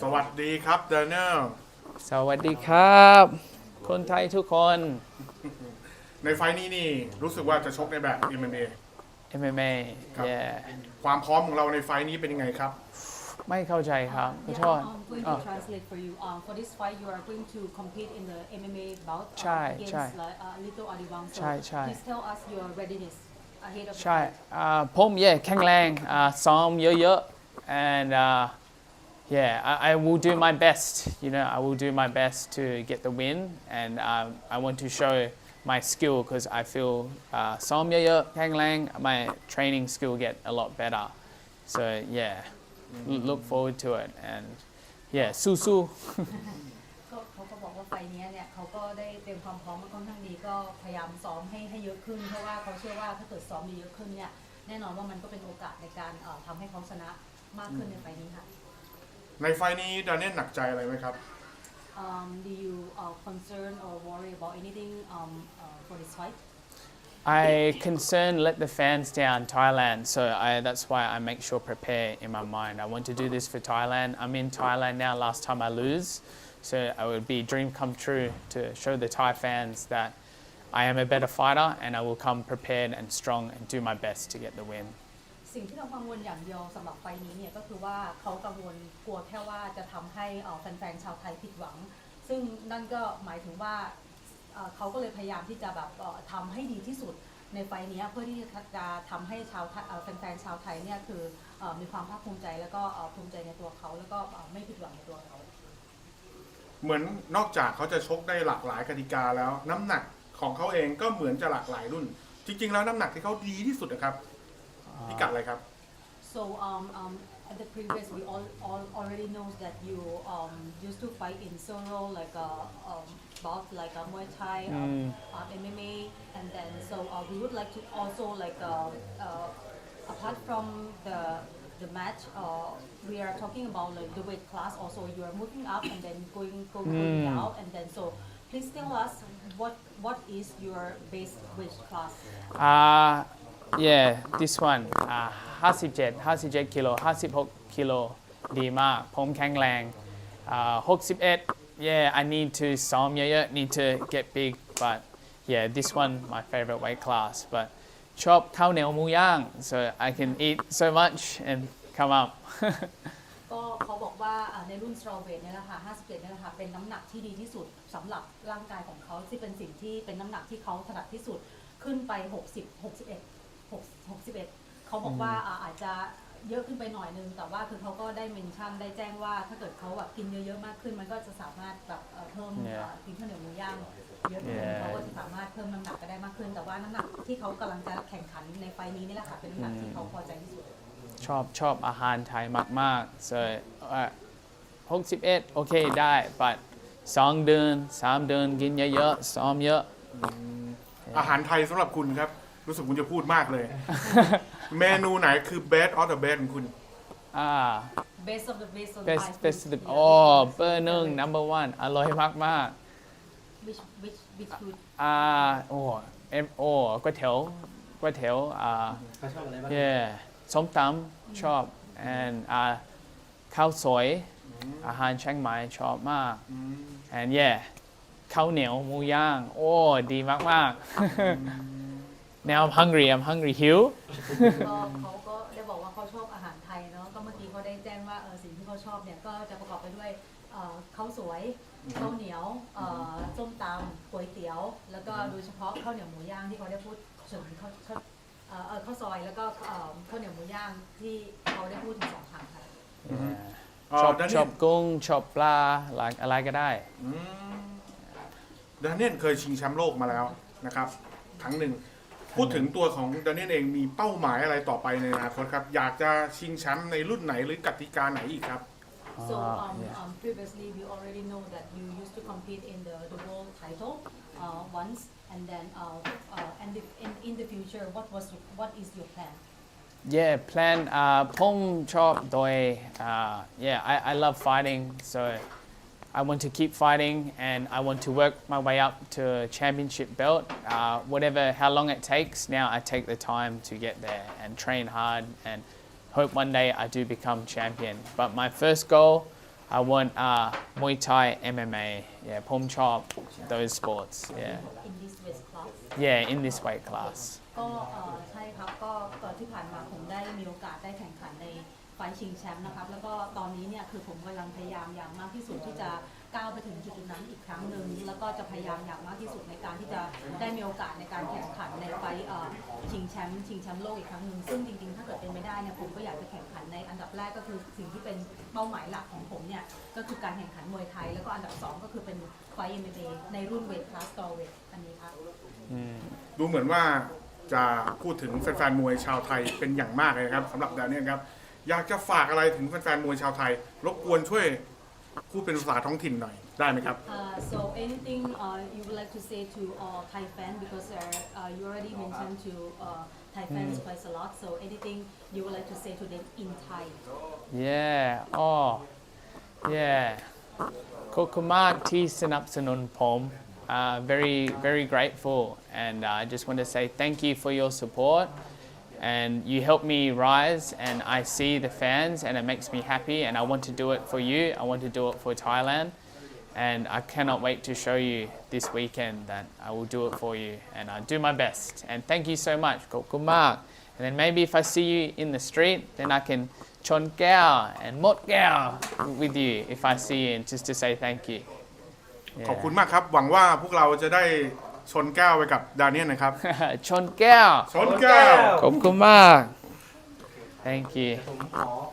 สวัสดีครับเดนเนลสวัสดีครับ คนไทยทุกคน ในไฟล์นี้นี่รู้สึกว่าจะชกในแบบ MMA MMA ครับ yeah ความพร้อมของเราในไฟล์นี้เป็นยังไงครับ ไม่เข้าใจครับขอ Yeah, โทษ I'm going to Oh. translate for you. Um, for this fight, you are going to compete in the MMA bout uh, ใช่ against ใช่ like, uh, Little Adibang. So ใช่ใช่ please tell us your readiness ahead of the ใช่ fight. อ่าผม yeah แข็งแรงอ่าซ้อมเยอะๆ and uh, yeah I, I will do my best you know I will do my best to get the win and um, I want to show my skill because I feel uh, ซ้อมเยอะๆแข็งแรง my training skill get a lot better so yeah l- look forward to it and yeah สู้ๆก็เขาก็บอกว่าไฟล์เนี้ยเนี่ยเขาก็ได้เตรียมความพร้อมมาค่อนข้างดีก็พยายามซ้อมให้ให้เยอะขึ้นเพราะว่าเขาเชื่อว่าถ้าเกิดซ้อมเยอะขึ้นเนี่ยแน่นอนว่ามันก็เป็นโอกาสในการเอ่อทำให้เขาชนะมากขึ้นในไฟล์นี้ค่ะ ในไฟล์นี้เดนเนลหนักใจอะไรไหมครับ um, do you uh, concern or worry about anything um, uh, for this fight I concern let the fans down Thailand, so I, that's why I make sure prepare in my mind. I want to do this for Thailand. I'm in Thailand now. Last time I lose, so it would be a dream come true to show the Thai fans that I am a better fighter and I will come prepared and strong and do my best to get the win. สิ่งที่เรากังวลอย่างเดียวสำหรับไฟล์นี้เนี่ยก็คือว่าเขากังวลกลัวแค่ว่าจะทำให้เอ่อแฟนๆชาวไทยผิดหวัง ซึ่งนั่นก็หมายถึงว่าเอ่อเขาก็เลยพยายามที่จะแบบเอ่อทำให้ดีที่สุดในไฟล์นี้เพื่อที่จะทำให้ชาวไทยเอ่อแฟนๆชาวไทยเนี่ยคือเอ่อมีความภาคภูมิใจแล้วก็เอ่อภูมิใจในตัวเขาแล้วก็เอ่อไม่ผิดหวังในตัวเขา เหมือนนอกจากเขาจะชกได้หลากหลายกติกาแล้ว น้ำหนักของเขาเองก็เหมือนจะหลากหลายรุ่น จริง ๆ แล้วน้ำหนักที่เขาดีที่สุดนะครับ พิกัดอะไรครับ So um, um, at the previous, we all, all already knows that you um, used to fight in solo, like a um, bout like a Muay Thai, um, um, MMA, and then so uh, we would like to also like uh, uh, apart from the the match, uh, we are talking about like the weight class. Also, you are moving up and then going going, going down, and then so please tell us what what is your base weight class. Uh, yeah, this one. Uh, 57 57กิโล56กิโลดีมากผมแข็งแรง uh, 61 yeah I need to ซ้อมเยอะๆ need to get big but yeah this one my favorite weight class but ชอบข้าวเหนียวหมูย่าง so I can eat so much and come up ก็เขาบอกว่าในรุ่นสโตรเวทเนี่ยแหละค่ะ57เนี่ยแหละค่ะเป็นน้ำหนักที่ดีที่สุดสำหรับร่างกายของเขาที่เป็นสิ่งที่เป็นน้ำหนักที่เขาถนัดที่สุดขึ้นไป 60 61 61 เขาบอกว่าอ่าอาจจะเยอะขึ้นไปหน่อยนึง แต่ว่าคือเขาก็ได้เมนชั่นได้แจ้งว่า ถ้าเกิดเขาแบบกินเยอะๆมากขึ้น มันก็จะสามารถแบบเอ่อเพิ่ม Yeah. เอ่อกินข้าวเหนียวหมูย่างเยอะขึ้น Yeah. เขาก็จะสามารถเพิ่มน้ำหนักก็ได้มากขึ้น แต่ว่าน้ำหนักที่เขากำลังจะแข่งขันในไฟล์นี้นี่แหละค่ะเป็นน้ำหนักที่เขาพอใจที่สุด ชอบชอบอาหารไทยมากๆ so uh, 61 โอเคได้ but สองเดือนสามเดือนกินเยอะๆซ้อมเยอะ อาหารไทยสำหรับคุณครับ รู้สึกคุณจะพูดมากเลย เมนูไหนคือ best of the best ของคุณ อ่า best of the best of the best Thai food. best โอ้ Yeah. เบอร์หนึ่ง number one อร่อยมาก which which which food ๆอ่าโอ้เอ็มโอ้ก๋วยเตี๋ยวก๋วยเตี๋ยวอ่า เขาชอบอะไรบ้าง yeah ส้มตำชอบ and อ่าข้าวสวยอาหารเชียงใหม่ชอบมาก and yeah ข้าวเหนียวหมูย่าง โอ้ ดีมากๆ now I'm hungry I'm hungry หิว ก็เขาก็ได้บอกว่าเขาชอบอาหารไทยเนาะก็เมื่อกี้เขาได้แจ้งว่าเออสิ่งที่เขาชอบเนี่ยก็จะประกอบไปด้วยเอ่อข้าวสวยข้าวเหนียวเอ่อส้มตำก๋วยเตี๋ยว แล้วก็โดยเฉพาะข้าวเหนียวหมูย่างที่เขาได้พูดถึงข้าวข้าวเอ่อเอ่อข้าวซอยแล้วก็เอ่อข้าวเหนียวหมูย่างที่เขาได้พูดถึงสองครั้งค่ะอ๋อชอบดานิชเออลบกุ้งชอบปลาอะไรอะไรก็ได้ ดานิเอลเคยชิงแชมป์โลกมาแล้วนะครับ ครั้งหนึ่ง พูดถึงตัวของดานิเอลเองมีเป้าหมายอะไรต่อไปในอนาคตครับ อยากจะชิงแชมป์ในรุ่นไหนหรือกติกาไหนอีกครับ So Ah, um, yeah. um, previously we already know that you used to compete in the, the world title uh, once and then uh, uh, and the, in, in the future what was your, what is your plan? yeah plan อ่าผมชอบโดยอ่า yeah I I love fighting so I want to keep fighting and I want to work my way up to a championship belt uh, whatever how long it takes now I take the time to get there and train hard and hope one day I do become champion but my first goal I want uh, Muay Thai MMA. Yeah, ผมชอบ those sports. Yeah, in this weight class yeah, in this weight class. ก็เอ่อใช่ครับก็ก่อนที่ผ่านมาผมได้มีโอกาสได้แข่งขันใน ไฟชิงแชมป์นะครับ แล้วก็ตอนนี้เนี่ยคือผมกำลังพยายามอย่างมากที่สุดที่จะก้าวไปถึงจุดนั้นอีกครั้งหนึ่งแล้วก็จะพยายามอย่างมากที่สุดในการที่จะได้มีโอกาสในการแข่งขันในไฟชิงแชมป์ชิงแชมป์โลกอีกครั้งหนึ่งซึ่งจริงๆ ถ้าเกิดเป็นไม่ได้เนี่ยผมก็อยากจะแข่งขันในอันดับแรกก็คือสิ่งที่เป็นเป้าหมายหลักของผมเนี่ยก็คือการแข่งขันมวยไทย แล้วก็อันดับสองก็คือเป็นไฟท์ MMA ในรุ่นเวทคลาสตอเวทอันนี้ครับดูเหมือนว่าจะพูดถึงแฟนๆมวยชาวไทยเป็นอย่างมากเลยครับสำหรับแดเนียครับ อยากจะฝากอะไรถึงแฟนๆมวยชาวไทย รบกวนช่วยพูดเป็นภาษาท้องถิ่นหน่อยได้ไหมครับ Uh, so anything uh, you would like to say to uh, Thai fans because uh, uh, you already mentioned to uh, Thai fans quite a lot. So anything you would like to say to them in Thai? Yeah. Oh, yeah. ขอบคุณมากที่สนับสนุนผม Uh, very, very grateful. And uh, I just want to say thank you for your support. And you help me rise, and I see the fans, and it makes me happy. And I want to do it for you. I want to do it for Thailand. And I cannot wait to show you this weekend that I will do it for you. And I'll do my best. And thank you so much. ขอบคุณมาก And then maybe if I see you in the street, then I can chon gao and mot gao with you if I see you, and just to say thank you. ขอบคุณมากครับ หวังว่าพวกเราจะได้ ชนแก้วไปกับดาเนียลนะครับ chon gao ชนแก้ว ขอบคุณมาก Thank you. ผมขอ